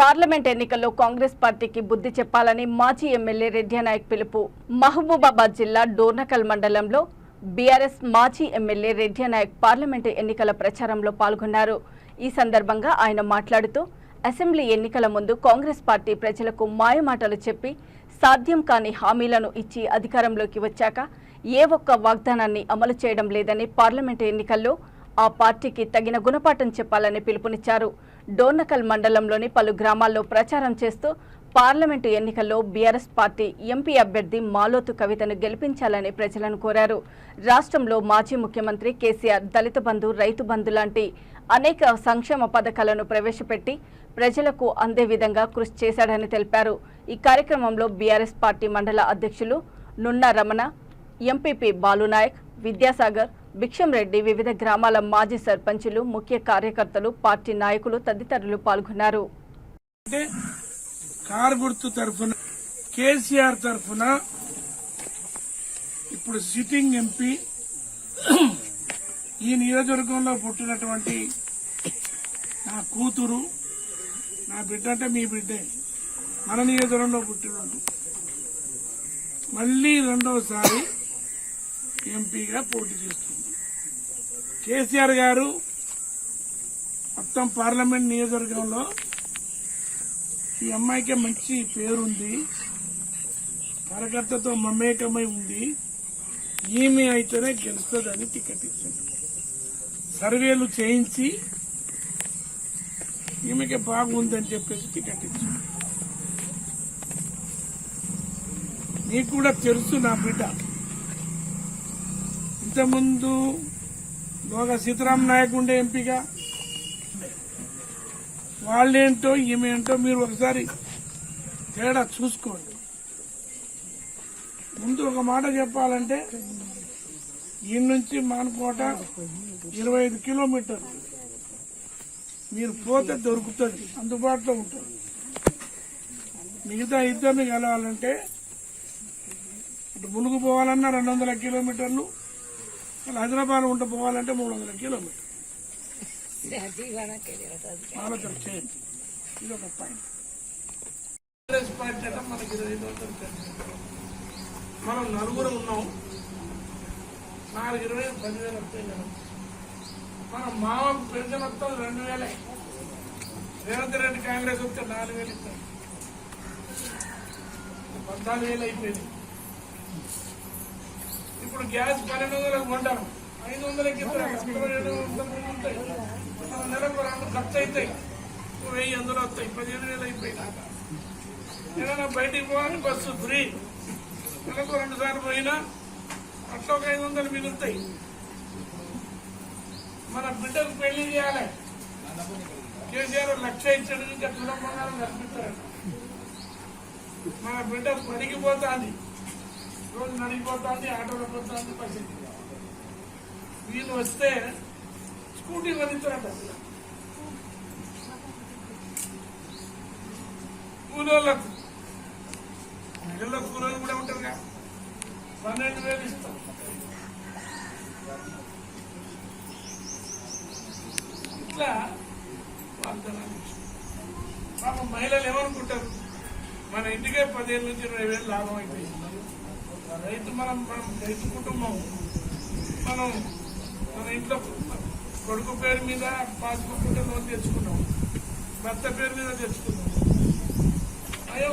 Parliament ఎన్నికల్లో కాంగ్రెస్ పార్టీకి బుద్ధి చెప్పాలని మాజీ ఎమ్మెల్యే రెడ్డినాయక్ పిలుపు. మహబూబాబాద్ జిల్లా డోర్నకల్ మండలంలో బీఆర్ఎస్ మాజీ ఎమ్మెల్యే రెడ్డినాయక్ పార్లమెంటు ఎన్నికల ప్రచారంలో పాల్గొన్నారు. ఈ సందర్భంగా ఆయన మాట్లాడుతూ అసెంబ్లీ ఎన్నికల ముందు కాంగ్రెస్ పార్టీ ప్రజలకు మాయమాటలు చెప్పి సాధ్యం కాని హామీలను ఇచ్చి అధికారంలోకి వచ్చాక ఏ ఒక్క వాగ్దానాన్ని అమలు చేయడం లేదని పార్లమెంటు ఎన్నికల్లో ఆ పార్టీకి తగిన గుణపాఠం చెప్పాలని పిలుపునిచ్చారు. డోర్నకల్ మండలంలోని పలు గ్రామాల్లో ప్రచారం చేస్తూ పార్లమెంటు ఎన్నికల్లో బీఆర్ఎస్ పార్టీ ఎంపీ అభ్యర్థి మాలోతు కవితను గెలిపించాలని ప్రజలను కోరారు. రాష్ట్రంలో మాజీ ముఖ్యమంత్రి కేసీఆర్ దళిత బంధు రైతు బంధు లాంటి అనేక సంక్షేమ పథకాలను ప్రవేశపెట్టి ప్రజలకు అందే విధంగా కృషి చేశాడని తెలిపారు. ఈ కార్యక్రమంలో బీఆర్ఎస్ పార్టీ మండల అధ్యక్షులు నున్న రమణ ఎంపీపీ బాలునాయక్ విద్యాసాగర్ రెడ్డి వివిధ గ్రామాల మాజీ సర్పంచులు ముఖ్య కార్యకర్తలు పార్టీ నాయకులు తదితరులు పాల్గొన్నారు. కార్గుర్తు తరఫున కేసీఆర్ తరఫున ఇప్పుడు సిట్టింగ్ ఎంపీ ఈ నియోజకవర్గంలో పుట్టినటువంటి నా కూతురు నా బిడ్డ అంటే మీ బిడ్డే మన నియోజకవర్గంలో పుట్టినాడు. మళ్ళీ రెండవసారి ఎంపీగా పోటీ చేస్తుంది. కేసీఆర్ గారు మొత్తం పార్లమెంట్ నియోజకవర్గంలో ఈ అమ్మాయికి మంచి పేరుంది. కార్యకర్తతో మమేకమై ఉంది. ఈమె అయితేనే గెలుస్తుందని టికెట్ ఇచ్చింది. సర్వేలు చేయించి ఈమెకి బాగుందని చెప్పేసి టికెట్ ఇచ్చింది. నీకు కూడా తెలుసు నా బిడ్డ. ఇంతకుముందు లోగా సీతారాం నాయక్ ఉండే ఎంపీగా. వాళ్ళేంటో ఈమెంటో మీరు ఒకసారి తేడా చూసుకోండి. ముందు ఒక మాట చెప్పాలంటే ఈ నుంచి మానకోట ఇరవై ఐదు కిలోమీటర్లు. మీరు పోతే దొరుకుతుంది అందుబాటులో ఉంటుంది. మిగతా ఇద్దరిని కలవాలంటే ఇటు ములుగు పోవాలన్నా రెండు వందల కిలోమీటర్లు వాళ్ళు హైదరాబాద్ ఉంట పోవాలంటే మూడు వందల కిలోమీటర్ ఆలోచన చేయండి. ఇది ఒక పాయింట్. కాంగ్రెస్ పార్టీ అంటే మనకి ఇరవై మనం నలుగురు ఉన్నాం. నాలుగు ఇరవై పదివేలు వస్తాయి కదా. మన మామకు పెన్షన్ వస్తాం రెండు వేలే. రేవంత్ రెడ్డి కాంగ్రెస్ వస్తే నాలుగు వేలు ఇస్తాం పద్నాలుగు వేలు అయిపోయింది. ఇప్పుడు గ్యాస్ పన్నెండు వందలకు కొంటాను ఐదు వందలకి వందలు ఉంటాయి. నెలకు రెండు ఖర్చు అవుతాయి. వెయ్యి అందులో వస్తాయి. పదిహేను వేలు అయిపోయింది ఏదైనా బయటికి పోవాలి బస్సు ఫ్రీ. నెలకు రెండు సార్లు పోయినా అట్లా ఒక ఐదు వందలు మిగులుతాయి. మన బిడ్డకు పెళ్ళి చేయాలి. కేసీఆర్ లక్ష ఇచ్చాడు ఇంకా తులం బంగారం కల్పిస్తాడు మన బిడ్డ పనికి పోతాంది. రోజు నడిగిపోతుంది ఆటోలో పోతాంది పరిస్థితి వీళ్ళు వస్తే స్కూటీ కొనిస్తారట కూలోళ్ళకు. నెలలో కూలోళ్ళు కూడా ఉంటారుగా పన్నెండు వేలు ఇస్తాం. ఇట్లా వాగ్దానాలు పాపం మహిళలు ఏమనుకుంటారు? మన ఇంటికే పదిహేను నుంచి ఇరవై వేలు లాభం అయిపోయింది. రైతు మనం మనం రైతు కుటుంబం. మనం మన ఇంట్లో కొడుకు పేరు మీద పాస్బుక్ ఉంటే లోన్ తెచ్చుకున్నాం. భర్త పేరు మీద తెచ్చుకున్నాం. అయ్యో